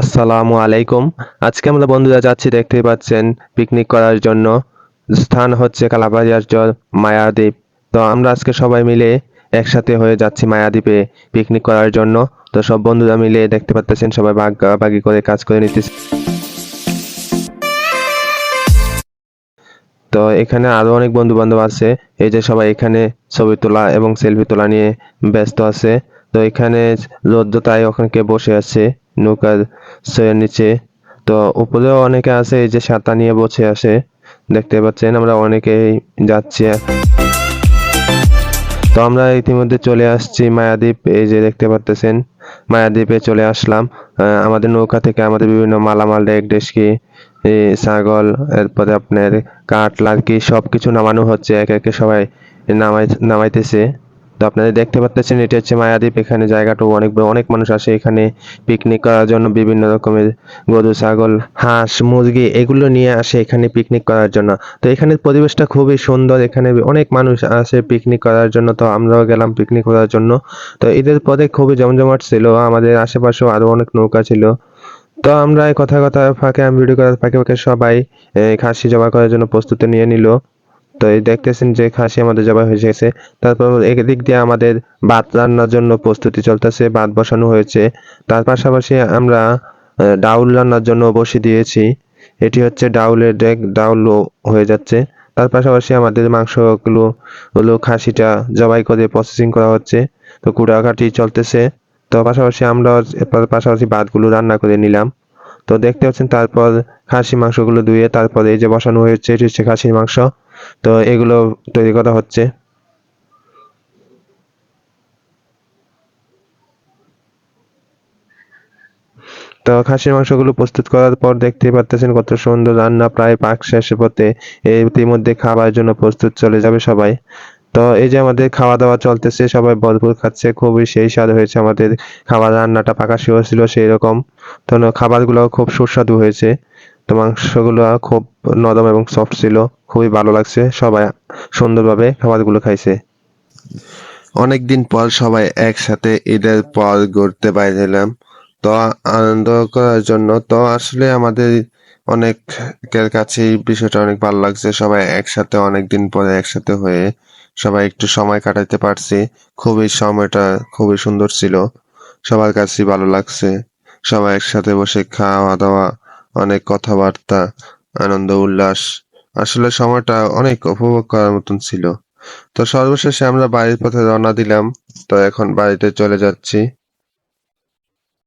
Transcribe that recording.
আসসালামু আলাইকুম। আজকে আমরা বন্ধুরা যাচ্ছি, দেখতেই পাচ্ছেন পিকনিক করার জন্য। স্থান হচ্ছে কালাবাজার চর মায়াদ্বীপ। তো আমরা আজকে সবাই মিলে একসাথে হয়ে যাচ্ছি মায়াদ্বীপে পিকনিক করার জন্য। তো সব বন্ধুরা মিলে দেখতে পাচ্ছেন সবাই ভাগ ভাগি করে কাজ করে নিতেছে। তো এখানে আরও অনেক বন্ধু বান্ধব আছে। এই যে সবাই এখানে ছবি তোলা এবং সেলফি তোলা নিয়ে ব্যস্ত আছে। তো এখানে রোদ্র তাই ওখানে বসে আছে, নৌকার ছয়ের নিচে। তো উপরেও অনেকে আছে, এই যে ছাতা নিয়ে বসে আছে। দেখতে পাচ্ছেন আমরা অনেকেই যাচ্ছি তো আমরা ইতিমধ্যে চলে আসছি মায়াদ্বীপ, এই যে দেখতে পাচ্ছেন মায়াদ্বীপে চলে আসলাম। আমাদের নৌকা থেকে আমাদের বিভিন্ন মালামাল ডেক ডেস্কি ছাগল, এরপরে আপনার কাঠ লার্কি সব কিছু নামানো হচ্ছে, একে একে সবাই নামাই, নামাইতেছে। তো আপনারা দেখতে পাচ্ছেন, এটা হচ্ছে মায়াদ্বীপ। এখানে জায়গাটা অনেক অনেক মানুষ আসে এখানে পিকনিক করার জন্য, বিভিন্ন রকমের গরু, ছাগল, হাঁস, মুরগি এগুলো নিয়ে আসে এখানে পিকনিক করার জন্য। তো এখানে পরিবেশটা খুবই সুন্দর, এখানে অনেক মানুষ আসে পিকনিক করার জন্য, তো আমরাও গেলাম পিকনিক করার জন্য। তো ঈদের পরে খুবই জমজমাট ছিল, আমাদের আশেপাশেও আরও অনেক নৌকা ছিল। তো আমরা কথা কথা ফাঁকে, আমি ভিডিও করার ফাঁকে ফাঁকে সবাই খাসি জমা করার জন্য প্রস্তুতি নিয়ে নিল। তো এই দেখতেছেন যে খাসি আমাদের জবাই হয়ে গেছে। তারপর এদিক দিয়ে আমাদের ভাত রান্নার জন্য প্রস্তুতি চলতেছে, ভাত বসানো হয়েছে। তার পাশাপাশি আমরা ডাউল রান্নার জন্য বসে দিয়েছি। এটি হচ্ছে ডাউলের ডেক ডাউলও হয়ে যাচ্ছে। তার পাশাপাশি আমাদের মাংসগুলো, হলো খাসিটা জবাই করে প্রসেসিং করা হচ্ছে। তো কুড়াকাটি চলতেছে। তো পাশাপাশি আমরা পাশাপাশি ভাতগুলো রান্না করে নিলাম। তো দেখতে পাচ্ছেন তারপর খাসি মাংসগুলো ধুয়ে তারপর এই যে বসানো হয়েছে, এটি হচ্ছে খাসির মাংস। তো এগুলো তৈরি করা হচ্ছে। তো খাসির মাংসগুলো প্রস্তুত করার পর দেখতেই পাচ্ছেন কত সুন্দর রান্না, প্রায় পাক শেষের পথে ইতিমধ্যে খাবার জন্য প্রস্তুত চলে যাবে সবাই। তো এই যে আমাদের খাওয়া দাওয়া চলতেছে, সবাই ভরপুর খাচ্ছে, খুবই সেই স্বাদ হয়েছে আমাদের। খাবার রান্নাটা পাকা পাকাশিও ছিল সেই রকম। তো খাবারগুলো খুব সুস্বাদু হয়েছে। তো মাংসগুলো খুব নরম এবং সফট ছিল, খুবই ভালো লাগছে। সবাই সুন্দরভাবে খাবারগুলো খাইছে। অনেকদিন পর সবাই একসাথে ঈদের পর ঘুরতে বাইরেলাম তো আনন্দ করার জন্য তো আসলে আমাদের অনেকের কাছে এই বিষয়টা অনেক ভালো লাগছে। সবাই একসাথে অনেক দিন পরে একসাথে হয়ে সবাই একটু সময় কাটাতে পারছি। খুবই সময়টা খুবই সুন্দর ছিল। সবার কাছেই ভালো লাগছে। সবাই একসাথে বসে খাওয়া দাওয়া অনেক কথাবার্তা, আনন্দ, উল্লাস। আসলে সময়টা অনেক উপভোগ করার মতন ছিল। তো সর্বশেষে আমরা বাড়ির পথে রওনা দিলাম। তো এখন বাড়িতে চলে যাচ্ছি।